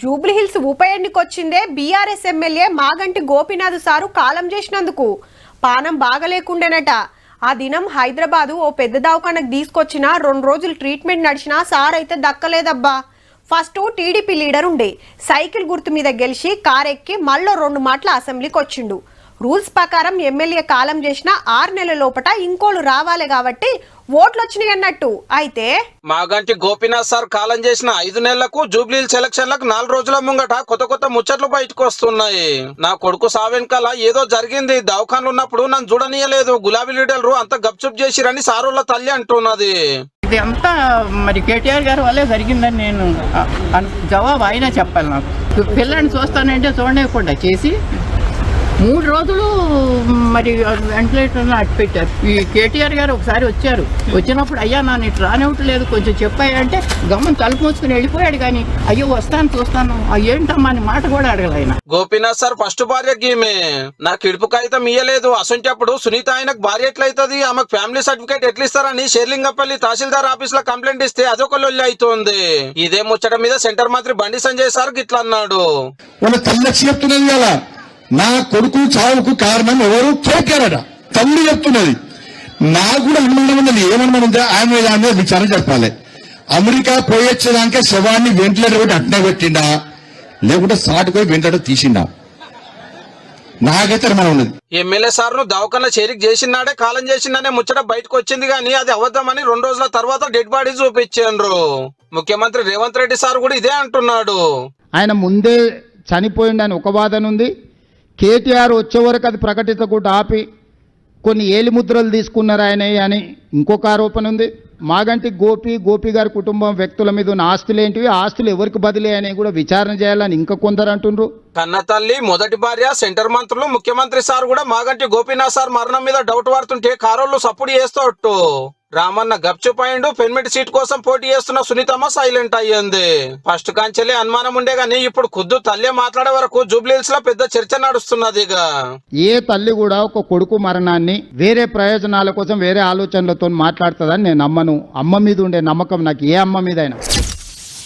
జూబ్లీహిల్స్ ఉప ఎన్నికొచ్చిందే BRS MLA Maganti Gopinath sir కాలం చేసినందుకు. పానం బాగలేకుండేనట. ఆ దినం హైదరాబాదు ఓ పెద్ద దవాఖానకు తీసుకొచ్చిన రెండు రోజులు ట్రీట్మెంట్ నడిచినా సార్ అయితే దక్కలేదబ్బా. ఫస్ట్ టీడీపీ లీడర్ ఉండే సైకిల్ గుర్తు మీద గెలిచి కారెక్కి మళ్ళీ రెండు మాటల అసెంబ్లీకి వచ్చిండు రూల్స్ ప్రకారం ఎమ్మెల్యే కాలం చేసిన ఆరు నెలల లోపట ఇంకోళ్ళు రావాలి కాబట్టి ఓట్లు వచ్చినాయి అన్నట్టు. అయితే మాగంటి గోపీనాథ్ సార్ కాలం చేసిన ఐదు నెలలకు జూబ్లీల్ సెలక్షన్లకు నాలుగు రోజుల ముంగట కొత్త కొత్త ముచ్చట్లు బయటకు వస్తున్నాయి నా కొడుకు సావెనకాల ఏదో జరిగింది దవాఖాన్లు ఉన్నప్పుడు నన్ను చూడనీయలేదు గులాబీ లీడర్లు అంత గప్చుప్ చేసిరని సారోళ్ళ తల్లి అంటున్నది. ఇది అంతా మరి కేటీఆర్ గారి వల్లే జరిగిందని నేను జవాబు అయినా చెప్పాలి నాకు. పిల్లని చూస్తానంటే చూడలేకుండా చేసి మూడు రోజులు మరి వెంటిలేటర్లో అట్టు పెట్టారు ఈ కేటీఆర్ గారు ఒకసారి వచ్చారు. వచ్చినప్పుడు అయ్యా నన్ను ఇటు రానివ్వట్లేదు కొంచెం చెప్పాయి అంటే గమ్మని తలుపు మూసుకుని వెళ్ళిపోయాడు కానీ అయ్యో వస్తాను చూస్తాను. ఆ ఏంటమ్మా అని మాట కూడా అడగల ఆయన. గోపీనాథ్ సార్ ఫస్ట్ భార్య గీమే. నాకు ఇడుపు కాగితం ఇయ్యలేదు. అసొంటప్పుడు సునీత ఆయనకు భార్య ఎట్లయితది? ఆమెకు ఫ్యామిలీ సర్టిఫికేట్ ఎట్లా ఇస్తారని షేర్లింగపల్లి తహసీల్దార్ ఆఫీస్లో కంప్లైంట్ ఇస్తే అదొక లొల్లి అవుతుంది ఇదే ముచ్చట మీద సెంటర్ మంత్రి బండి సంజయ్ సార్ గిట్లా అన్నాడు వాళ్ళ చెప్తున్నది నా కొడుకు చావుకు కారణం ఎవరు? కేటీఆర్ అట తల్లి చెప్తున్నది. నాకు కూడా అనుమానం ఉన్నది. ఏమనుమానం ఉందా ఆయన మీద మీద విచారణ చెప్పాలి అమెరికా పోయొచ్చేదానికే శవాన్ని వెంటిలేటర్ పెట్టి అట్నే పెట్టిండా? లేకుంటే సాటుపోయి వెంటిలేటర్ తీసిండా? నాకైతే అనుమానం ఉన్నది. ఎమ్మెల్యే సార్ను దవాఖాన చేరిక చేసినాడే కాలం చేసిందనే ముచ్చట బయటకు వచ్చింది కానీ అది అవద్దమని రెండు రోజుల తర్వాత డెడ్ బాడీ చూపించారు ముఖ్యమంత్రి రేవంత్ రెడ్డి సార్ కూడా ఇదే అంటున్నాడు. ఆయన ముందే చనిపోయిండని ఒక వాదన ఉంది. కేటీఆర్ వచ్చేవరకు అది ప్రకటించకుండా ఆపి కొన్ని ఏలిముద్రలు తీసుకున్నారు ఆయన అని ఇంకొక ఆరోపణ ఉంది. మాగంటి గోపి గోపి గారి కుటుంబం వ్యక్తుల మీద ఉన్న ఆస్తులు ఏంటివి? ఆస్తులు ఎవరికి బదిలీ అని కూడా విచారణ చేయాలని ఇంకా కొందరు అంటుండ్రు. కన్న తల్లి మొదటి భార్య సెంటర్ మంత్రులు ముఖ్యమంత్రి సార్ కూడా మాగంటి గోపీనాథ్ సార్ మరణం మీద డౌట్ పడుతుంటే కారోళ్ళు సపోర్ట్ చేస్తూ రామన్న గప్చుపాయిండు పెన్మిటి సీట్ కోసం పోటీ చేస్తున్న సునీతమ్మ సైలెంట్ అయ్యింది. ఫస్ట్ కాంచెలే అనుమానం ఉండే గానీ ఇప్పుడు ఖుద్దు తల్లే మాట్లాడే వరకు జూబ్లీహిల్స్లో పెద్ద చర్చ నడుస్తున్నది ఇక. ఏ తల్లి కూడా ఒక కొడుకు మరణాన్ని వేరే ప్రయోజనాల కోసం వేరే ఆలోచనలతో మాట్లాడుతుందని నేను నమ్మను. అమ్మ మీద ఉండే నమ్మకం నాకు ఏ అమ్మ మీద అయినా